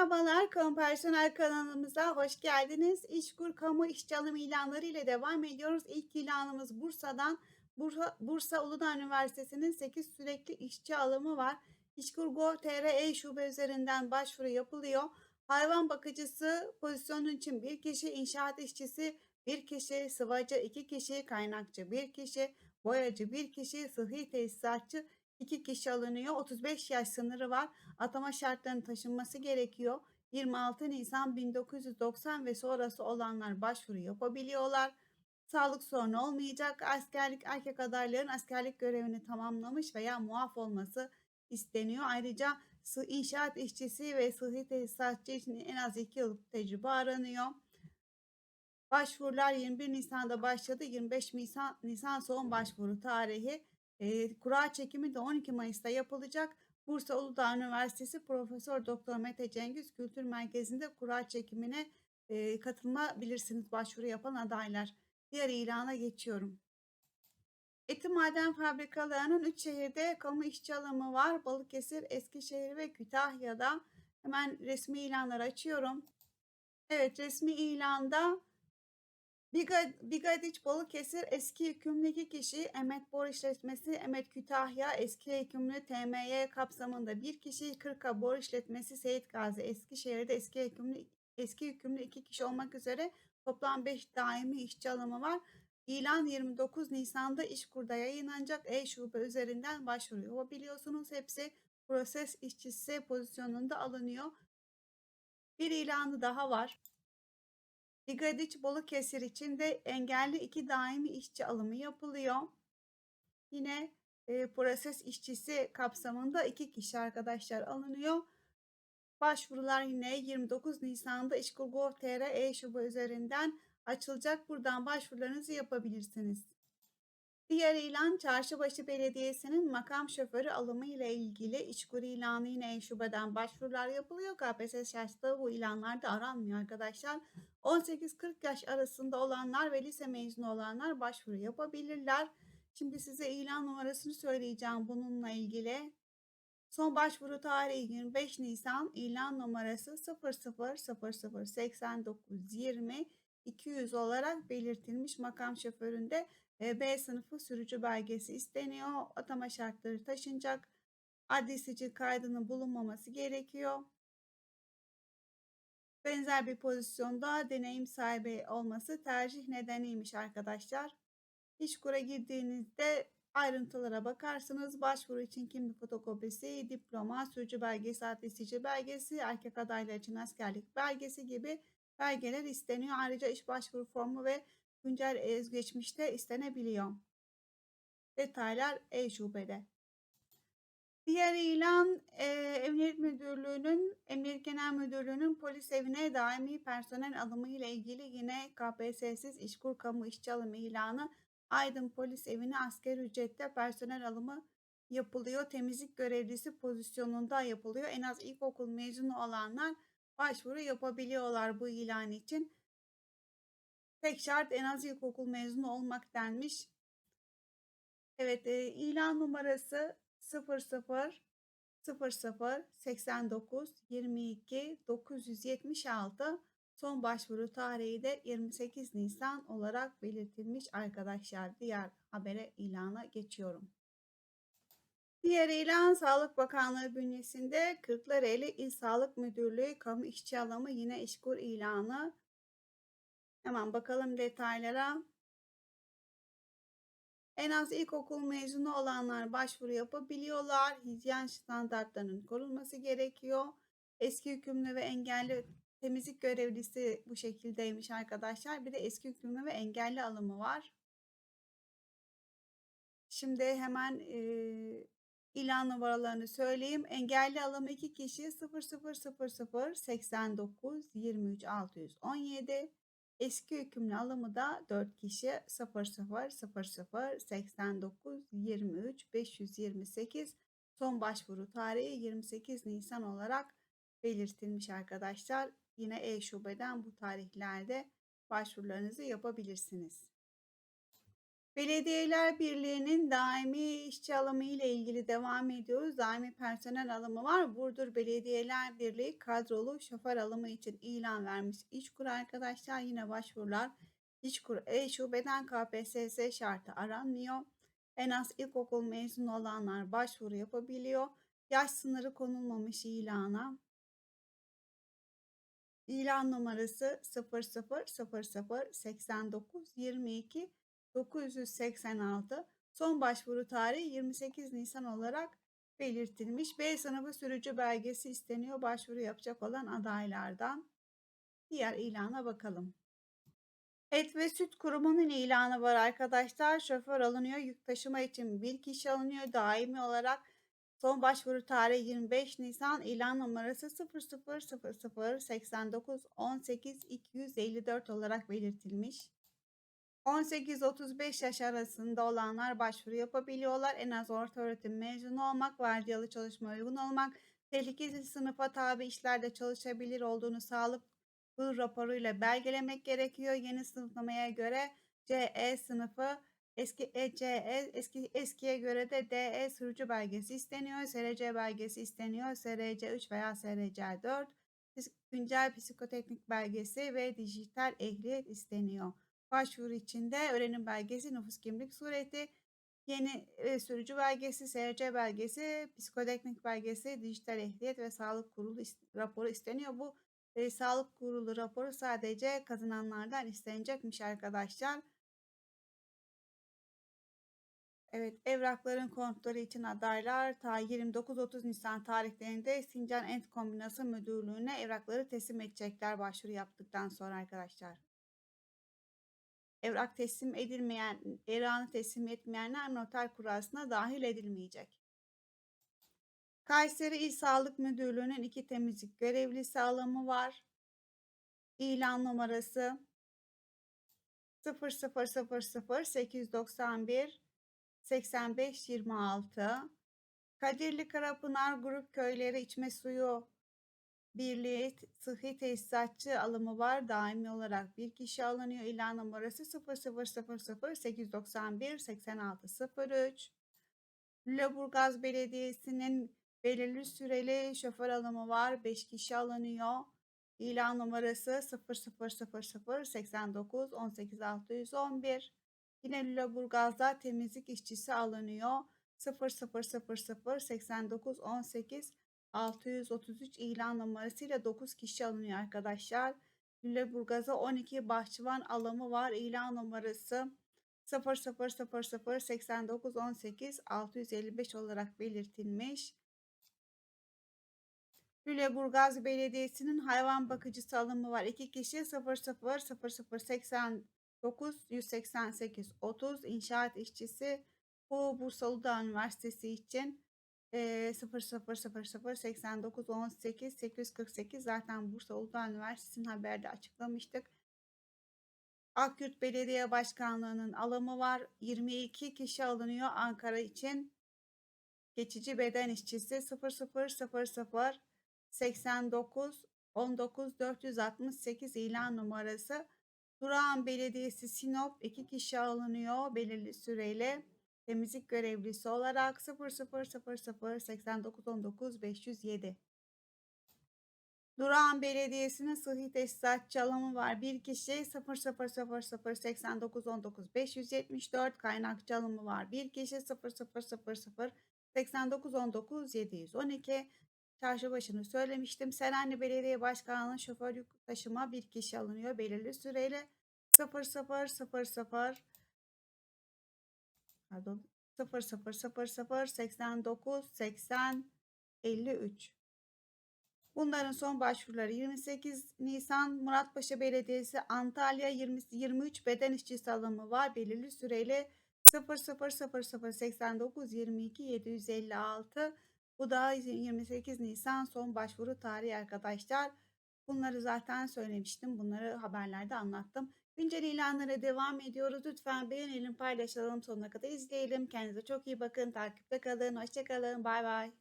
Merhabalar, Kamu Personel kanalımıza hoş geldiniz. İşkur kamu işçi alım ilanları ile devam ediyoruz. İlk ilanımız Bursa'dan. Bursa, Bursa Uludağ Üniversitesi'nin 8 sürekli işçi alımı var. İşkur Gov.tr e-şube üzerinden başvuru yapılıyor. Hayvan bakıcısı pozisyonu için bir kişi, inşaat işçisi bir kişi, sıvacı iki kişi, kaynakçı bir kişi, boyacı bir kişi, sıhhi tesisatçı iki kişi alınıyor. 35 yaş sınırı var atama şartlarının taşınması gerekiyor. 26 Nisan 1990 ve sonrası olanlar başvuru yapabiliyorlar. Sağlık sorunu olmayacak. Askerlik erkek adayların askerlik görevini tamamlamış veya muaf olması isteniyor. Ayrıca inşaat işçisi ve sıhhi tesisatçı için en az 2 yıllık tecrübe aranıyor. Başvurular 21 Nisan'da başladı. 25 Nisan, Nisan son başvuru tarihi. E, kura çekimi de 12 Mayıs'ta yapılacak. Bursa Uludağ Üniversitesi Profesör Doktor Mete Cengiz Kültür Merkezi'nde kura çekimine e, katılabilirsiniz başvuru yapan adaylar. Diğer ilana geçiyorum. Eti maden fabrikalarının 3 şehirde kamu işçi alımı var. Balıkesir, Eskişehir ve Kütahya'da. Hemen resmi ilanları açıyorum. Evet resmi ilanda Bigadiç Balıkesir eski hükümlü iki kişi, Emet Bor İşletmesi, Emet Kütahya eski hükümlü TMY kapsamında bir kişi, Kırka Bor İşletmesi, Seyit Gazi Eskişehir'de eski hükümlü eski hükümlü iki kişi olmak üzere toplam 5 daimi işçi alımı var. İlan 29 Nisan'da İşkur'da yayınlanacak e-şube üzerinden başvuru yapabiliyorsunuz. Hepsi proses işçisi pozisyonunda alınıyor. Bir ilanı daha var. Bigadiç Balıkesir için de engelli iki daimi işçi alımı yapılıyor. Yine e, proses işçisi kapsamında iki kişi arkadaşlar alınıyor. Başvurular yine 29 Nisan'da İşkur.gov.tr e-şube üzerinden açılacak. Buradan başvurularınızı yapabilirsiniz. Diğer ilan Çarşıbaşı Belediyesi'nin makam şoförü alımı ile ilgili İşkur ilanı yine e-şubeden başvurular yapılıyor. KPSS şartında bu ilanlarda aranmıyor arkadaşlar. 18-40 yaş arasında olanlar ve lise mezunu olanlar başvuru yapabilirler. Şimdi size ilan numarasını söyleyeceğim bununla ilgili. Son başvuru tarihi 25 Nisan ilan numarası 00008920 200 olarak belirtilmiş makam şoföründe B sınıfı sürücü belgesi isteniyor. Atama şartları taşınacak. Adli sicil kaydının bulunmaması gerekiyor. Benzer bir pozisyonda deneyim sahibi olması tercih nedeniymiş arkadaşlar. İşkur'a girdiğinizde ayrıntılara bakarsınız. Başvuru için kimlik fotokopisi, diploma, sürücü belgesi, adli sicil belgesi, erkek adaylar için askerlik belgesi gibi belgeler isteniyor. Ayrıca iş başvuru formu ve güncel özgeçmişte istenebiliyor. Detaylar e-şubede. Diğer ilan e, Emniyet Müdürlüğü'nün, Emniyet Genel Müdürlüğü'nün polis evine daimi personel alımı ile ilgili yine KPSS'siz işkur kamu işçi alımı ilanı Aydın Polis Evi'ne asker ücrette personel alımı yapılıyor. Temizlik görevlisi pozisyonunda yapılıyor. En az ilkokul mezunu olanlar başvuru yapabiliyorlar bu ilan için. Tek şart en az ilkokul mezunu olmak denmiş. Evet e, ilan numarası 00 00 89 22 976 son başvuru tarihi de 28 Nisan olarak belirtilmiş arkadaşlar. Diğer habere ilana geçiyorum. Diğer ilan Sağlık Bakanlığı bünyesinde Kırklareli İl Sağlık Müdürlüğü kamu işçi alımı yine işkur ilanı. Hemen bakalım detaylara. En az ilkokul mezunu olanlar başvuru yapabiliyorlar. Hijyen standartlarının korunması gerekiyor. Eski hükümlü ve engelli temizlik görevlisi bu şekildeymiş arkadaşlar. Bir de eski hükümlü ve engelli alımı var. Şimdi hemen e, ilan numaralarını söyleyeyim. Engelli alımı 2 kişi 0000 89 23 617. Eski hükümlü alımı da 4 kişi 00 00 89 23 528 son başvuru tarihi 28 Nisan olarak belirtilmiş arkadaşlar. Yine e-şubeden bu tarihlerde başvurularınızı yapabilirsiniz. Belediyeler Birliği'nin daimi işçi alımı ile ilgili devam ediyoruz. Daimi personel alımı var. Burdur Belediyeler Birliği kadrolu şoför alımı için ilan vermiş. İşkur arkadaşlar yine başvurular. İşkur E-Şubeden KPSS şartı aranmıyor. En az ilkokul mezunu olanlar başvuru yapabiliyor. Yaş sınırı konulmamış ilana. İlan numarası 0000 89 22 986. Son başvuru tarihi 28 Nisan olarak belirtilmiş. B sınıfı sürücü belgesi isteniyor başvuru yapacak olan adaylardan. Diğer ilana bakalım. Et ve Süt Kurumu'nun ilanı var arkadaşlar. Şoför alınıyor. Yük taşıma için bir kişi alınıyor. Daimi olarak son başvuru tarihi 25 Nisan. ilan numarası 0000 89 18 254 olarak belirtilmiş. 18-35 yaş arasında olanlar başvuru yapabiliyorlar. En az orta öğretim mezunu olmak, vardiyalı çalışma uygun olmak, tehlikeli sınıfa tabi işlerde çalışabilir olduğunu sağlık bu raporuyla belgelemek gerekiyor. Yeni sınıflamaya göre CE sınıfı eski ECE eski eskiye göre de DE sürücü belgesi isteniyor. SRC belgesi isteniyor. SRC 3 veya SRC 4 güncel psikoteknik belgesi ve dijital ehliyet isteniyor. Başvuru içinde öğrenim belgesi, nüfus kimlik sureti, yeni e, sürücü belgesi, SRC belgesi, psikoteknik belgesi, dijital ehliyet ve sağlık kurulu is- raporu isteniyor. Bu e, sağlık kurulu raporu sadece kazananlardan istenecekmiş arkadaşlar. Evet, evrakların kontrolü için adaylar ta 29-30 Nisan tarihlerinde Sincan Ent Kombinası Müdürlüğü'ne evrakları teslim edecekler başvuru yaptıktan sonra arkadaşlar. Evrak teslim edilmeyen, evrağını teslim etmeyenler noter kurasına dahil edilmeyecek. Kayseri İl Sağlık Müdürlüğü'nün iki temizlik görevlisi alımı var. İlan numarası 0000 891 8526 Kadirli Karapınar Grup Köyleri İçme Suyu Birliği sıhhi tesisatçı alımı var. Daimi olarak bir kişi alınıyor. İlan numarası 0000 891 8603. Lüleburgaz Belediyesi'nin belirli süreli şoför alımı var. 5 kişi alınıyor. İlan numarası 0000 89 18 611. Yine Lüleburgaz'da temizlik işçisi alınıyor. 0000 89 18 633 ilan numarasıyla 9 kişi alınıyor arkadaşlar. Lüleburgaz'a 12 bahçıvan alımı var. İlan numarası 0000 89 18 655 olarak belirtilmiş. Lüleburgaz Belediyesi'nin hayvan bakıcısı alımı var. 2 kişi 00 00 89 188 30 inşaat işçisi bu Bursa Uludağ Üniversitesi için e, 0000 89 18 848 zaten Bursa Uludağ Üniversitesi'nin haberde açıklamıştık. Akyurt Belediye Başkanlığı'nın alımı var. 22 kişi alınıyor Ankara için. Geçici beden işçisi 0000 89 19 468 ilan numarası. Durağan Belediyesi Sinop 2 kişi alınıyor belirli süreyle temizlik görevlisi olarak 0000 8919 507. Durağan Belediyesi'nin sıhhi tesisatçı alımı var. Bir kişi 0000 8919 574 kaynakçı alımı var. Bir kişi 0000 8919 712 Çarşı başını söylemiştim. Selanik Belediye Başkanlığı'nın şoför yük taşıma bir kişi alınıyor belirli süreyle 0000 pardon 0000 89 80 53 Bunların son başvuruları 28 Nisan Muratpaşa Belediyesi Antalya 20, 23 beden işçisi alımı var. Belirli süreyle 0000 89 22 756 bu da 28 Nisan son başvuru tarihi arkadaşlar. Bunları zaten söylemiştim. Bunları haberlerde anlattım. Güncel ilanlara devam ediyoruz. Lütfen beğenelim, paylaşalım, sonuna kadar izleyelim. Kendinize çok iyi bakın, takipte kalın, hoşçakalın, bay bay.